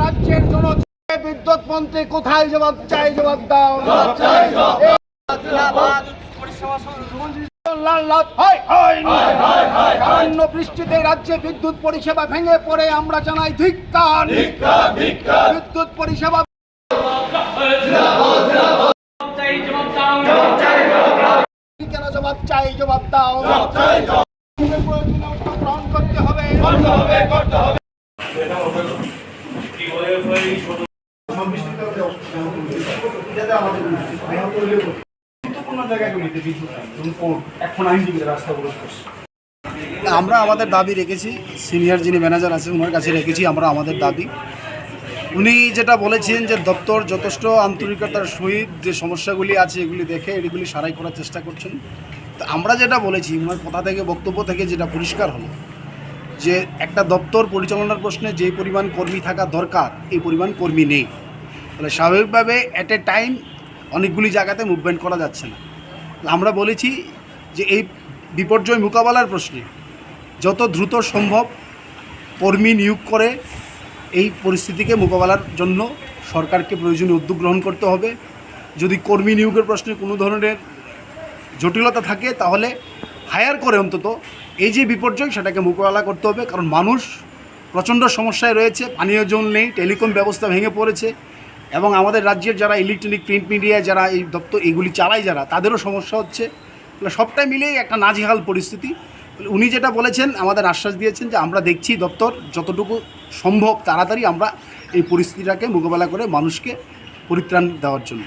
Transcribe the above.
রাজ্যের জন্য বিদ্যুৎ মন্ত্রী কোথায় জবাব চাই জবাব দাও। বৃষ্টিতে রাজ্যে বিদ্যুৎ পরিষেবা ভেঙে পড়ে আমরা জানাই ধিক্কার বিদ্যুৎ পরিষেবা কেন জবাব চাই জবাব দাও প্রয়োজনে উদ্যোগ গ্রহণ করতে হবে গুরুত্বপূর্ণ জায়গাগুলিতে বিদ্যুৎ নাই যেমন কোর্ট আমরা আমাদের দাবি রেখেছি, সিনিয়র যিনি ম্যানেজার আছেন, ওনার কাছে রেখেছি আমরা আমাদের দাবি। উনি যেটা বলেছেন যে দপ্তর যথেষ্ট আন্তরিকতার সহিত যে সমস্যাগুলি আছে এগুলি দেখে এগুলি সারাই করার চেষ্টা করছেন। তো আমরা যেটা বলেছি, ওনার কথা থেকে, বক্তব্য থেকে যেটা পরিষ্কার হলো যে একটা দপ্তর পরিচালনার প্রশ্নে যে পরিমাণ কর্মী থাকা দরকার, এই পরিমাণ কর্মী নেই। তাহলে স্বাভাবিকভাবে অ্যাট এ টাইম অনেকগুলি জায়গাতে মুভমেন্ট করা যাচ্ছে না। আমরা বলেছি যে এই বিপর্যয় মোকাবেলার প্রশ্নে যত দ্রুত সম্ভব কর্মী নিয়োগ করে, এই পরিস্থিতিকে মোকাবেলার জন্য সরকারকে প্রয়োজনীয় উদ্যোগ গ্রহণ করতে হবে। যদি কর্মী নিয়োগের প্রশ্নে কোনো ধরনের জটিলতা থাকে, তাহলে হায়ার করে অন্তত, এই যে বিপর্যয় সেটাকে মোকাবেলা করতে হবে, কারণ মানুষ প্রচণ্ড সমস্যায় রয়েছে, পানীয় জল নেই, টেলিকম ব্যবস্থা ভেঙে পড়েছে, এবং আমাদের রাজ্যের যারা ইলেকট্রনিক প্রিন্ট মিডিয়া যারা এই দপ্তর, এগুলি চালায় যারা, তাদেরও সমস্যা হচ্ছে। সবটাই মিলিয়ে একটা নাজিহাল পরিস্থিতি। উনি যেটা বলেছেন, আমাদের আশ্বাস দিয়েছেন যে আমরা দেখছি দপ্তর যতটুকু সম্ভব তাড়াতাড়ি আমরা এই পরিস্থিতিটাকে মোকাবেলা করে মানুষকে পরিত্রাণ দেওয়ার জন্য।